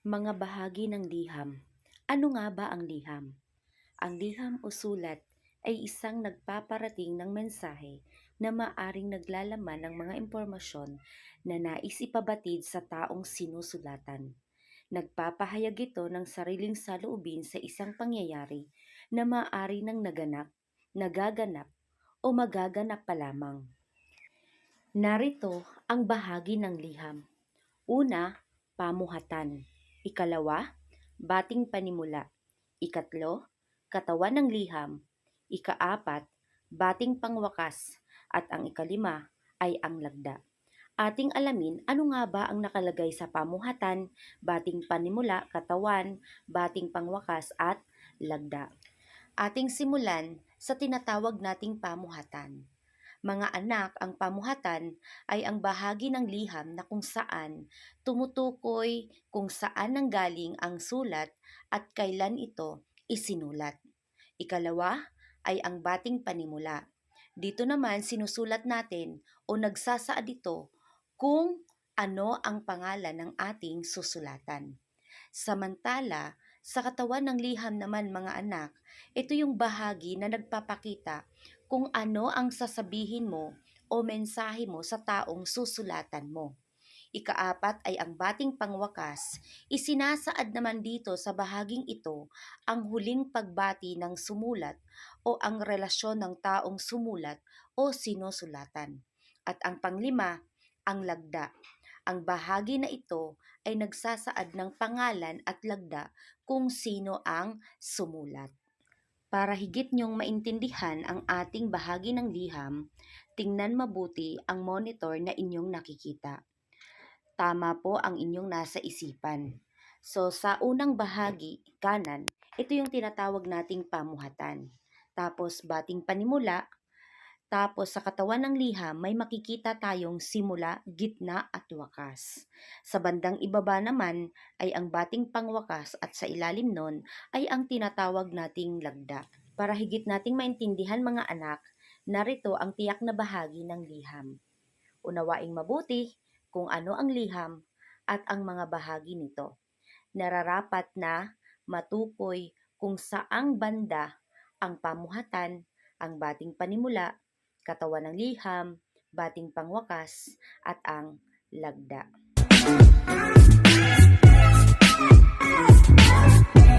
Mga bahagi ng liham. Ano nga ba ang liham? Ang liham o sulat ay isang nagpaparating ng mensahe na maaring naglalaman ng mga impormasyon na nais ipabatid sa taong sinusulatan. Nagpapahayag ito ng sariling saloobin sa isang pangyayari na maaari nang naganap, nagaganap, o magaganap pa lamang. Narito ang bahagi ng liham. Una, pamuhatan. Ikalawa, bating panimula. Ikatlo, katawan ng liham. Ikaapat, bating pangwakas. At ang ikalima ay ang lagda. Ating alamin ano nga ba ang nakalagay sa pamuhatan, bating panimula, katawan, bating pangwakas at lagda. Ating simulan sa tinatawag nating pamuhatan. Mga anak, ang pamuhatan ay ang bahagi ng liham na kung saan tumutukoy kung saan nanggaling ang sulat at kailan ito isinulat. Ikalawa ay ang bating panimula. Dito naman sinusulat natin o nagsasaad ito kung ano ang pangalan ng ating susulatan. Samantala, sa katawan ng liham naman mga anak, ito yung bahagi na nagpapakita kung ano ang sasabihin mo o mensahe mo sa taong susulatan mo. Ikaapat ay ang bating pangwakas. Isinasaad naman dito sa bahaging ito ang huling pagbati ng sumulat o ang relasyon ng taong sumulat o sinusulatan. At ang panglima, ang lagda. Ang bahagi na ito ay nagsasaad ng pangalan at lagda kung sino ang sumulat. Para higit niyong maintindihan ang ating bahagi ng liham, tingnan mabuti ang monitor na inyong nakikita. Tama po ang inyong nasa isipan. So sa unang bahagi, kanan, ito yung tinatawag nating pamuhatan. Tapos bating panimula, tapos sa katawan ng liham may makikita tayong simula, gitna at wakas. Sa bandang ibaba naman ay ang bating pangwakas at sa ilalim nun ay ang tinatawag nating lagda. Para higit nating maintindihan mga anak, narito ang tiyak na bahagi ng liham. Unawaing mabuti kung ano ang liham at ang mga bahagi nito. Nararapat na matukoy kung saang banda ang pamuhatan, ang bating panimula, katawan ng liham, bating pangwakas, at ang lagda.